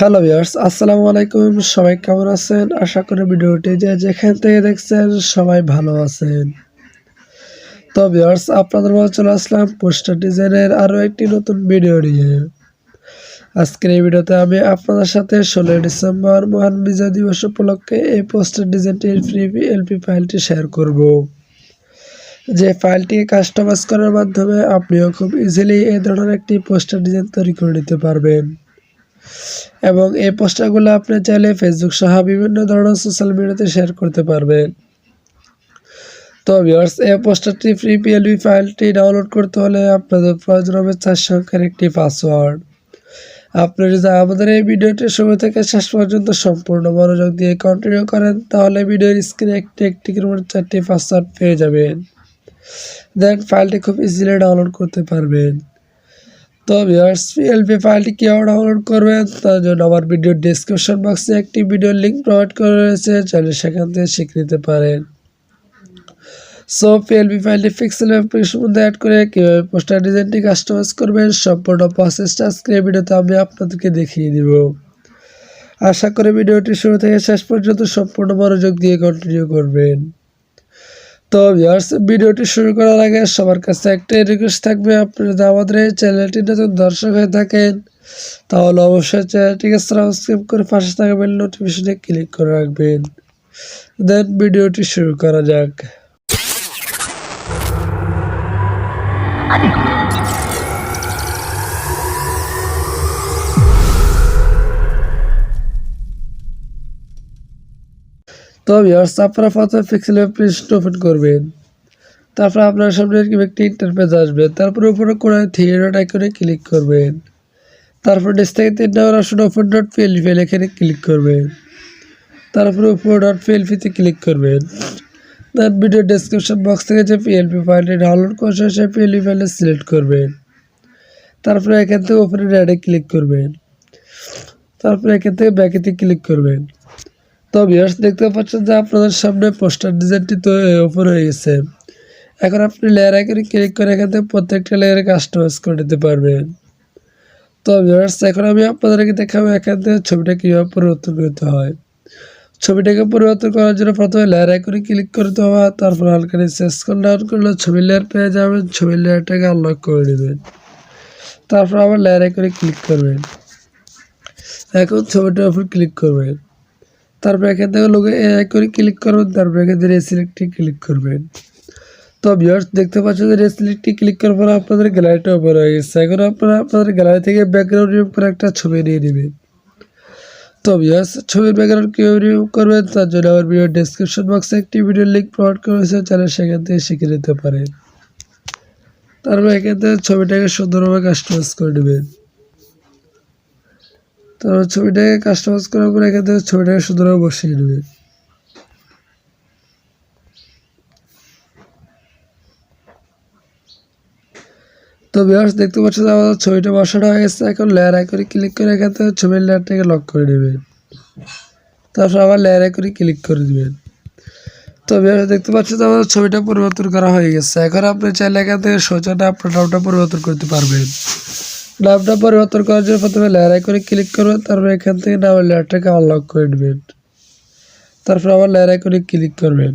Hello viewers আসসালামু আলাইকুম। সবাই কেমন আছেন? আশা করি ভিডিওটি যে যেখান থেকে দেখছেন সবাই ভালো আছেন। তো ভিউয়ার্স আপনাদের মাঝে চলে আসলাম পোস্টার ডিজাইনের আরও একটি নতুন ভিডিও নিয়ে। আজকের এই ভিডিওতে আমি আপনাদের সাথে ষোলোই ডিসেম্বর মহান বিজয় দিবস উপলক্ষে এই পোস্টার ডিজাইনটির ফ্রি এলপি ফাইলটি শেয়ার করব। যে ফাইলটি কাস্টমাইজ করার মাধ্যমে আপনিও খুব ইজিলি এই ধরনের একটি পোস্টার ডিজাইন তৈরি করে নিতে পারবেন। এবং এই পোস্টারগুলো আপনি চাইলে ফেসবুক সহ বিভিন্ন ধরনের সোশ্যাল মিডিয়াতে শেয়ার করতে পারবেন। তো ভিউয়ার্স এই পোস্টারটি ফ্রি পিএলবি ফাইলটি ডাউনলোড করতে হলে আপনাদের প্রয়োজন হবে চার সংখ্যার একটি পাসওয়ার্ড আপনি যদি আমাদের এই ভিডিওটি শুরু থেকে শেষ পর্যন্ত সম্পূর্ণ মনোযোগ দিয়ে কন্টিনিউ করেন, তাহলে ভিডিওর স্ক্রিনে একটি একটি করে চারটি পাসওয়ার্ড পেয়ে যাবেন। দেন ফাইলটি খুব ইজিলি ডাউনলোড করতে পারবেন। তো ভিউয়ার্স পিএলপি ফাইলটি কীভাবে ডাউনলোড করবেন তার জন্য আমার ভিডিওর ডিসক্রিপশন বক্সে একটি ভিডিওর লিঙ্ক প্রোভাইড করা রয়েছে, চাইলে সেখান থেকে শিখে নিতে পারেন। সো পিএলপি ফাইলটি পিক্সেল অ্যাপ্লিকেশন মধ্যে অ্যাড করে কীভাবে পোস্টার ডিজাইনটি কাস্টমাইজ করবেন, সম্পূর্ণ প্রসেসটা আজকে ভিডিওতে আমি আপনাদেরকে দেখিয়ে দিব। আশা করি ভিডিওটি শুরু থেকে শেষ পর্যন্ত সম্পূর্ণ মনোযোগ দিয়ে কন্টিনিউ করবেন। তো ভিউয়ার্স ভিডিওটি শুরু করার আগে সবার কাছে একটাই রিকোয়েস্ট থাকবে, আপনি যদি আমাদের এই চ্যানেলটি নতুন দর্শক হয়ে থাকেন, তাহলে অবশ্যই চ্যানেলটিকে সাবস্ক্রাইব করে পাশে থাকা বেল নোটিফিকেশনে ক্লিক করে রাখবেন। দেন ভিডিওটি শুরু করা যাক। তো ভিউয়ার্স আপনারা প্রথমে পিক্সেল অ্যাপ্লিকেশন ওপেন করবেন। তারপর আপনার সামনে এরকম একটি ইন্টারফেস আসবে। তারপর উপরে করে থ্রি ডট আইকনে ক্লিক করবেন। তারপর নিচ থেকে তিন নম্বর অপশন ওপেন ডট পিএলপি এখানে ক্লিক করবেন। তারপরে উপর ডট পিএলপিতে ক্লিক করবেন। তার ভিডিও ডেসক্রিপশন বক্স থেকে যে পিএলপি ফাইলটি ডাউনলোড করছে সেই পিএলপি ফাইলটি সিলেক্ট করবেন। তারপরে এখান থেকে ওপরে রেডে ক্লিক করবেন। তারপরে এখান থেকে ব্যাকেতে ক্লিক করবেন। তো ভিউয়ার্স দেখতে পাচ্ছেন যে আপনাদের সামনে পোস্টার ডিজাইনটি তো ওপর হয়ে গেছে। এখন আপনি লেয়ার আইকনে ক্লিক করে এখান থেকে প্রত্যেকটা লেয়ারে কাস্টমাইজ করে নিতে পারবেন। তো ভিউয়ার্স এখন আমি আপনাদেরকে দেখাবো এখান থেকে ছবিটা কীভাবে পরিবর্তন করতে হয়। ছবিটাকে পরিবর্তন করার জন্য প্রথমে লেয়ার আইকনে ক্লিক করতে হবে তারপর হালকা শেষ করে ডাউন করলে ছবির লেয়ার পেয়ে যাবেন, ছবির লেয়ারটাকে আনলক করে নেবেন। তারপর আবার লেয়ার আইকনে ক্লিক করবেন। এখন ছবিটার উপর ক্লিক করবেন। তারপর এখান থেকে লোকে এআই করে ক্লিক করবেন তারপর এখান থেকে রেসিলেক্টে ক্লিক করবেন তো ভিউয়ার্স দেখতে পাচ্ছেন যে রেসিলেক্টে ক্লিক করার পর আপনাদের গ্যালারিটা ওপেন হয়ে গেছে। এখন আপনারা আপনাদের গ্যালারি থেকে ব্যাকগ্রাউন্ড রিমুভ করে একটা ছবি নিয়ে নেবেন। তো ভিউয়ার্স ছবির ব্যাকগ্রাউন্ড কীভাবে রিমুভ করবেন তার জন্য আমার ভিডিও ডিসক্রিপশন বক্সে একটি ভিডিও লিঙ্ক প্রোভাইড করেছে চ্যানেল সেখান থেকে শিখে নিতে পারেন। তারপর এখান থেকে ছবিটাকে সুন্দরভাবে কাস্টমাইজ করে নেবেন। তারপর ছবিটাকে কাস্টমাইজ করার পর এখান থেকে ছবিটাকে সুন্দরভাবে বসিয়ে নেবেন তো বিহার্স দেখতে পাচ্ছেন যে আমাদের ছবিটা বসানো হয়ে গেছে। এখন লেয়ার আইকনে ক্লিক করে এখান থেকে ছবির লেয়ারটাকে লক করে নেবেন তারপর আবার লেয়ার আইকনে ক্লিক করে দেবেন তো বিহার্স দেখতে পাচ্ছেন যে আমাদের ছবিটা পরিবর্তন করা হয়ে গেছে। এখন আপনি চাইলে এখান থেকে সোজাটা আপনার নামটা পরিবর্তন করতে পারবেন। নামটা পরিবর্তন করার জন্য প্রথমে লেয়ার করে ক্লিক করবেন তারপর এখান থেকে নামের লেয়ারটাকে আনলক করে নেবেন। তারপর আবার লেয়ার আইকনে ক্লিক করবেন।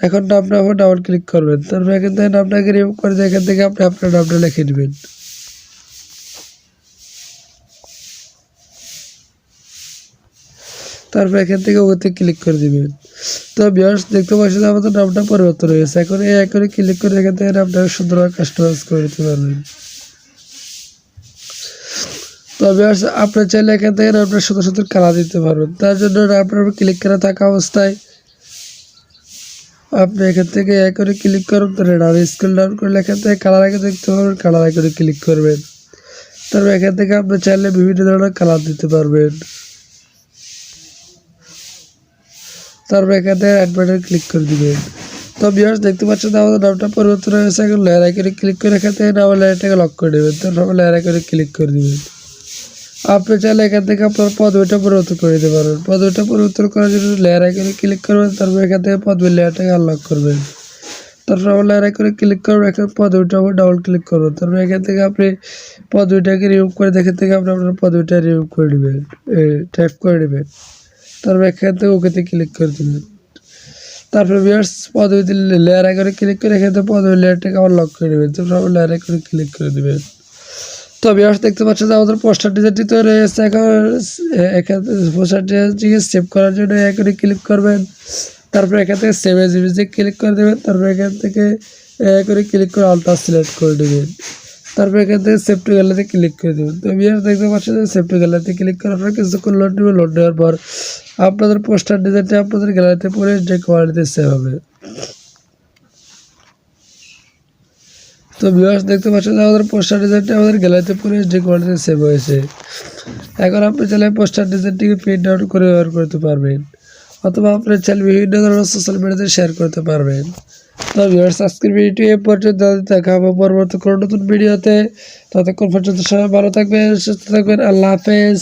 এখন নামটা আবার ডাবল ক্লিক করবেন, তারপর এখান থেকে নামটাকে রিমুভ করে দিয়ে এখান থেকে আপনি আপনার নামটা লিখে নেবেন। তারপর এখান থেকে ওতে ক্লিক করে দিবেন। তো বিয়ার্স দেখতে পাচ্ছেন আমাদের নামটা পরিবর্তন হয়ে গেছে। এখন এই আইকনে ক্লিক করে এখান থেকে নামটাকে সুন্দরভাবে কাস্টমাইজ করে দিতে পারবেন। তবে আপনার চাইলে এখান থেকে আপনার সুন্দর সুন্দর কালার দিতে পারবেন। তার জন্য আপনার ক্লিক করা থাকা অবস্থায় আপনি এখান থেকে এ করে ক্লিক করুন তাহলে স্কুল ডাউন করলে এখান থেকে কালার আগে দেখতে পারবেন কালার আগে ক্লিক করবেন। তারপর এখান থেকে আপনি চাইলে বিভিন্ন ধরনের কালার দিতে পারবেন। তারপর এখান থেকে অ্যাড বাটনে ক্লিক করে দিবেন। তো বিয়ার্স দেখতে পাচ্ছেন আমাদের নামটা পরিবর্তন হয়ে গেছে, এখন লেয়ার আইকনে ক্লিক করে এখান থেকে নাম লেয়ারটাকে লক করে দেবেন তারপর লেয়ার আইকনে ক্লিক করে দিবেন। আপনি চাইলে এখান থেকে আপনার পদবিটা পরিবর্তন করে দিতে পারবেন পদবিটা পরিবর্তন করার জন্য লেয়ার আইকনে ক্লিক করবেন, তারপর এখান থেকে পদবির লেয়ারটাকে আনলক করবেন। তারপর আমরা লেয়ার করে ক্লিক করবেন এখানে পদবিটা উপর ডাবল ক্লিক করব তারপর এখান থেকে আপনি পদবিটাকে রিমুভ করে দেখে থেকে আপনি আপনার পদবিটা রিমুভ করে নেবেন টাইপ করে নেবেন। তারপর এখান থেকে ওকেতে ক্লিক করে দেবেন। তারপর ভিউয়ার্স পদবিতে লেয়ার করে ক্লিক করে এখান থেকে পদবি লেয়ারটাকে আবার লক করে নেবেন। তারপর আবার লেয়ার করে ক্লিক করে দেবেন। তো ভিউয়ার্স দেখতে পাচ্ছেন যে আমাদের পোস্টার ডিজাইনটি তৈরি হয়েছে, এখন এখান পোস্টার ডিজাইনটিকে সেভ করার জন্য এখানে ক্লিক করবেন। তারপরে এখান থেকে সেভ এজ ইমেজে ক্লিক করে দেবেন। তারপরে এখান থেকে করে ক্লিক করে আলটা সিলেক্ট করে দেবেন। তারপরে এখান থেকে সেভ টু গ্যালারিতে ক্লিক করে দেবেন। তো ভিউয়ার্স দেখতে পাচ্ছেন যে সেভ টু গ্যালারিতে ক্লিক করার পর কিছুক্ষণ লোড নেবে। লোড নেওয়ার পর আপনাদের পোস্টার ডিজাইনটা আপনাদের গ্যালারিতে পরে যে কোয়ালিটিতে সেভ হবে। তো ভিউয়ার্স দেখতে পাচ্ছেন আমাদের পোস্টার ডিজাইনটা আমাদের গ্যালারিতে পুরো যে কোয়ালিটিতে সেভ হয়েছে। এখন আপনি চাইলে পোস্টার ডিজাইনটিকে প্রিন্ট আউট করে ব্যবহার করতে পারবেন, অথবা আপনি চাইলে বিভিন্ন ধরনের সোশ্যাল মিডিয়াতে শেয়ার করতে পারবেন। তো ভিউয়ার্স আজকের ভিডিওটি এ পর্যন্ত দেখা হবে পরবর্তী কোনো নতুন ভিডিওতে ততক্ষণ পর্যন্ত সবাই ভালো থাকবেন, সুস্থ থাকবেন, আল্লাহ হাফেজ।